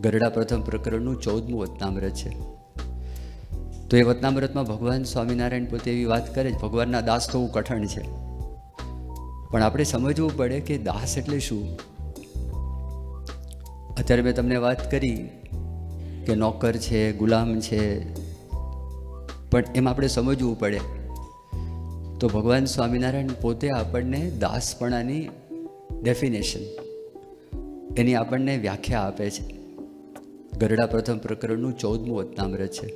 ગરડા પ્રથમ પ્રકરણનું ચૌદમું વતનામ્રત છે. તો એ વતનામ્રતમાં ભગવાન સ્વામિનારાયણ પોતે એવી વાત કરે છે, ભગવાનના દાસ થવું કઠણ છે. પણ આપણે સમજવું પડે કે દાસ એટલે શું? અત્યારે મેં તમને વાત કરી કે નોકર છે, ગુલામ છે, પણ એમ આપણે સમજવું પડે. તો ભગવાન સ્વામિનારાયણ પોતે આપણને દાસપણાની ડેફિનેશન એની આપણને વ્યાખ્યા આપે છે. ગરડા પ્રથમ પ્રકરણનું ચૌદમું વતનામ્રત છે.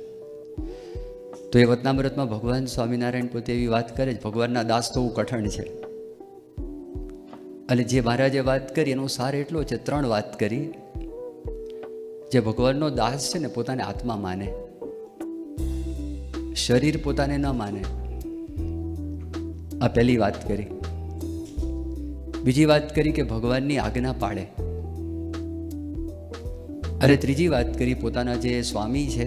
તો એ વતનામ્રતમાં ભગવાન સ્વામિનારાયણ પોતે એવી વાત કરે છે, ભગવાનના દાસ તો કઠણ છે. અને જે મહારાજે વાત કરી, એનો સાર એટલો છે, ત્રણ વાત કરી. જે ભગવાનનો દાસ છે ને, પોતાને આત્મા માને. શરીર પોતાને ન માને. આ પહેલી વાત કરી. બીજી વાત કરી કે ભગવાનની આજ્ઞા પાડે અને ત્રીજી વાત કરી, પોતાના જે સ્વામી છે,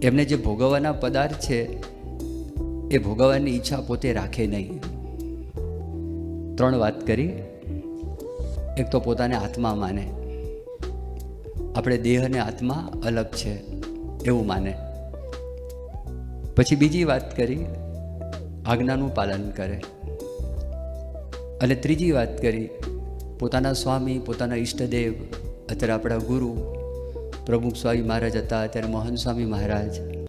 એમને જે ભોગવવાના પદાર્થ છે, એ ભોગવવાની ઈચ્છા પોતે રાખે નહીં. ત્રણ વાત કરી. એક તો પોતાને આત્મા માને. આપણે દેહ અને આત્મા અલગ છે, એવું માને. પછી બીજી વાત કરી, આજ્ઞાનું પાલન કરે. અને ત્રીજી વાત કરી, પોતાના સ્વામી, પોતાના ઈષ્ટદેવ અત્યારે આપણા ગુરુ પ્રમુખ સ્વામી મહારાજ હતા અત્યારે મોહન સ્વામી મહારાજ.